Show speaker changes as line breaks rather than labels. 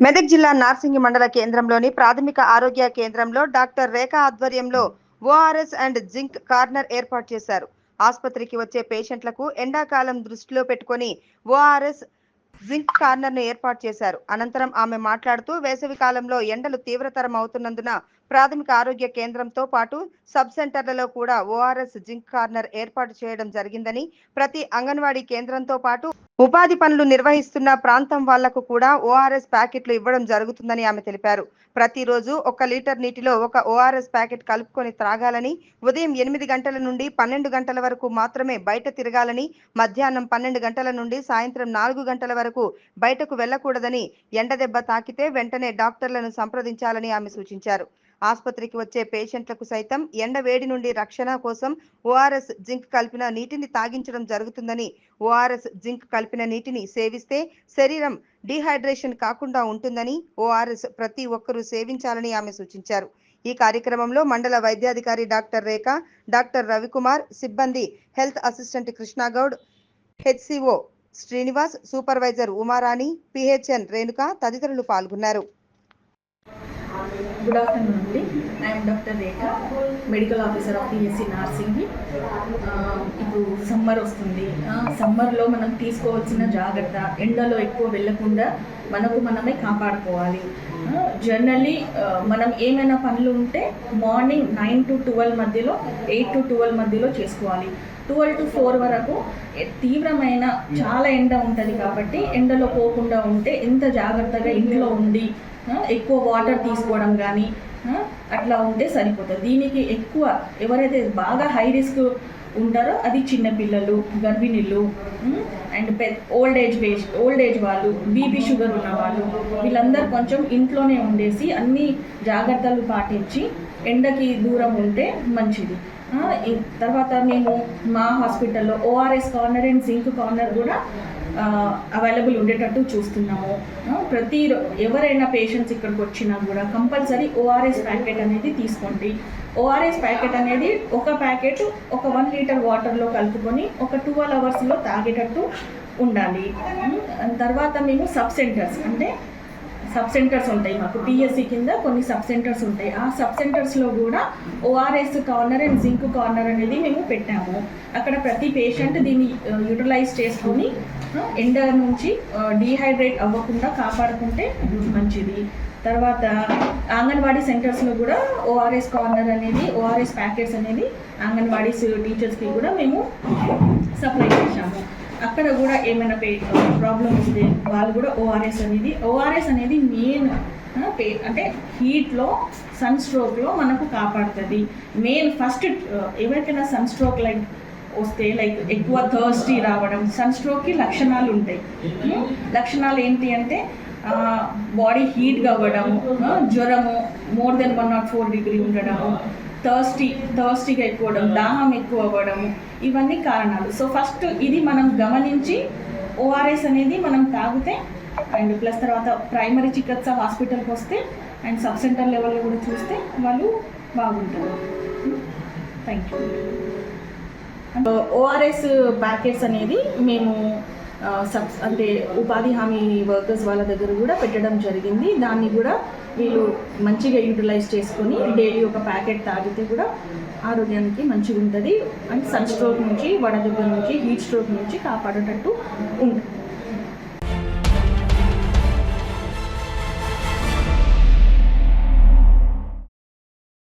మెదక్ జిల్లా నార్సింగి మండల కేంద్రంలోని ప్రాథమిక ఆరోగ్య కేంద్రంలో డాక్టర్ రేఖ ఆధ్వర్యంలో ఓఆర్ఎస్ అండ్ జింక్ కార్నర్ ఏర్పాటు చేశారు. ఆసుపత్రికి వచ్చే పేషెంట్లకు ఎండాకాలం దృష్టిలో పెట్టుకొని ఓఆర్ఎస్ జింక్ కార్నర్ను ఏర్పాటు చేశారు. అనంతరం ఆమె మాట్లాడుతూ వేసవి కాలంలో ఎండలు తీవ్రతరం అవుతున్నందున ప్రాథమిక ఆరోగ్య కేంద్రంతో పాటు సబ్ సెంటర్లలో కూడా ఓఆర్ఎస్ జింక్ కార్నర్ ఏర్పాటు చేయడం జరిగిందని ప్రతి అంగన్వాడీ కేంద్రంతో పాటు ఉపాధి పనులు నిర్వహిస్తున్న ప్రాంతం వాళ్ళకు కూడా ఓఆర్ఎస్ ప్యాకెట్లు ఇవ్వడం జరుగుతుందని ఆమె తెలిపారు. ప్రతిరోజు ఒక లీటర్ నీటిలో ఒక ఓఆర్ఎస్ ప్యాకెట్ కలుపుకొని త్రాగాలని ఉదయం ఎనిమిది గంటల నుండి పన్నెండు గంటల వరకు మాత్రమే బయట తిరగాలని మధ్యాహ్నం పన్నెండు గంటల నుండి సాయంత్రం నాలుగు గంటల వరకు బయటకు వెళ్ళకూడదని ఎండ దెబ్బ తాకితే వెంటనే డాక్టర్లను సంప్రదించాలని ఆమె సూచించారు. ఆసుపత్రికి వచ్చే పేషెంట్లకు సైతం ఎండ వేడి నుండి రక్షణ కోసం ఓఆర్ఎస్ జింక్ కలిపిన నీటిని తాగించడం జరుగుతుందని ఓఆర్ఎస్ జింక్ కలిపిన నీటిని సేవిస్తే శరీరం డీహైడ్రేషన్ కాకుండా ఉంటుందని ఓఆర్ఎస్ ప్రతి ఒక్కరూ సేవించాలని ఆమె సూచించారు. ఈ కార్యక్రమంలో మండల వైద్యాధికారి డాక్టర్ రేఖ డాక్టర్ రవికుమార్ సిబ్బంది health assistant Krishnagoud HCO Srinivas supervisor Umarani PHN Renuka తదితరులు పాల్గొన్నారు.
గుడ్ ఆఫ్టర్నూన్ అండి. I'm doctor Rekha medical officer of PSC Narsing ఇప్పుడు సమ్మర్ వస్తుంది. సమ్మర్లో మనం తీసుకోవాల్సిన జాగ్రత్త ఎండలో ఎక్కువ వెళ్ళకుండా మనకు మనమే కాపాడుకోవాలి. జనరలీ మనం ఏమైనా పనులు ఉంటే మార్నింగ్ నైన్ టు ట్వెల్వ్ మధ్యలో ఎయిట్ టు ట్వెల్వ్ మధ్యలో చేసుకోవాలి. ట్వెల్వ్ టు ఫోర్ వరకు తీవ్రమైన చాలా ఎండ ఉంటుంది కాబట్టి ఎండలో పోకుండా ఉంటే ఎంత జాగ్రత్తగా ఇంట్లో ఉండి ఎక్కువ వాటర్ తీసుకోవడం కానీ అట్లా ఉంటే సరిపోతుంది. దీనికి ఎక్కువ ఎవరైతే బాగా హై రిస్క్ ఉంటారో అది చిన్నపిల్లలు గర్భిణీలు అండ్ పె ఓల్డ్ ఏజ్ వేజ్ ఓల్డ్ ఏజ్ వాళ్ళు బీపీ షుగర్ ఉన్న వాళ్ళు వీళ్ళందరూ కొంచెం ఇంట్లోనే ఉండేసి అన్ని జాగ్రత్తలు పాటించి ఎండకి దూరం ఉంటే మంచిది. తర్వాత మేము మా హాస్పిటల్లో ORS corner and zinc corner కూడా అవైలబుల్ ఉండేటట్టు చూస్తున్నాము. ప్రతి రో- ఎవరైనా పేషెంట్స్ ఇక్కడికి వచ్చినా కూడా కంపల్సరీ ఓఆర్ఎస్ ప్యాకెట్ అనేది తీసుకోండి. ఓఆర్ఎస్ ప్యాకెట్ అనేది ఒక ప్యాకెట్ ఒక వన్ లీటర్ వాటర్లో కలుపుకొని ఒక ట్వెల్వ్ అవర్స్లో తాగేటట్టు ఉండాలి. తర్వాత మేము సబ్ సెంటర్స్ అంటే సబ్ సెంటర్స్ ఉంటాయి మాకు పిఎస్సి కింద కొన్ని సబ్ సెంటర్స్ ఉంటాయి. ఆ సబ్ సెంటర్స్లో కూడా ORS corner and zinc corner అనేది మేము పెట్టాము. అక్కడ ప్రతి పేషెంట్ దీన్ని యూటిలైజ్ చేసుకొని ఎండర్ ఎండ నుంచి డీహైడ్రేట్ అవ్వకుండా కాపాడుకుంటే మంచిది. తర్వాత అంగన్వాడీ సెంటర్స్లో కూడా ఓఆర్ఎస్ కార్నర్ అనేది ఓఆర్ఎస్ ప్యాకెట్స్ అనేది అంగన్వాడీస్ టీచర్స్కి కూడా మేము సప్లై చేశాము. అక్కడ కూడా ఏమైనా పే ప్రాబ్లం ఉంది వాళ్ళు కూడా ఓఆర్ఎస్ అనేది ఓఆర్ఎస్ అనేది మెయిన్ పే అంటే హీట్లో సన్ స్ట్రోక్లో మనకు కాపాడుతుంది. మెయిన్ ఫస్ట్ ఎవరికైనా సన్ స్ట్రోక్ లైక్ వస్తే లైక్ ఎక్కువ థర్స్టీ రావడం సన్ స్ట్రోక్కి లక్షణాలు ఉంటాయి. లక్షణాలు ఏంటి అంటే బాడీ హీట్గా అవ్వడము జ్వరము more than one naught four degree ఉండడము థర్స్టీ థర్స్టీగా ఎక్కువడం దాహం ఎక్కువ అవ్వడము ఇవన్నీ కారణాలు. సో ఫస్ట్ ఇది మనం గమనించి ఓఆర్ఎస్ అనేది మనం తాగితే అండ్ ప్లస్ తర్వాత ప్రైమరీ చికిత్స హాస్పిటల్కి వస్తే అండ్ సబ్ సెంటర్ లెవెల్లో కూడా చూస్తే వాళ్ళు బాగుంటారు. థ్యాంక్ యూ ఓఆర్ఎస్ ప్యాకెట్స్ అనేది మేము సబ్ అంటే ఉపాధి హామీ వర్కర్స్ వాళ్ళ దగ్గర కూడా పెట్టడం జరిగింది. దాన్ని కూడా వీళ్ళు మంచిగా యూటిలైజ్ చేసుకొని డైలీ ఒక ప్యాకెట్ తాగితే కూడా ఆరోగ్యానికి మంచిగా ఉంటుంది అండ్ సన్ స్ట్రోక్ నుంచి వడదెబ్బ నుంచి హీట్ స్ట్రోక్ నుంచి కాపాడేటట్టు ఉంటుంది.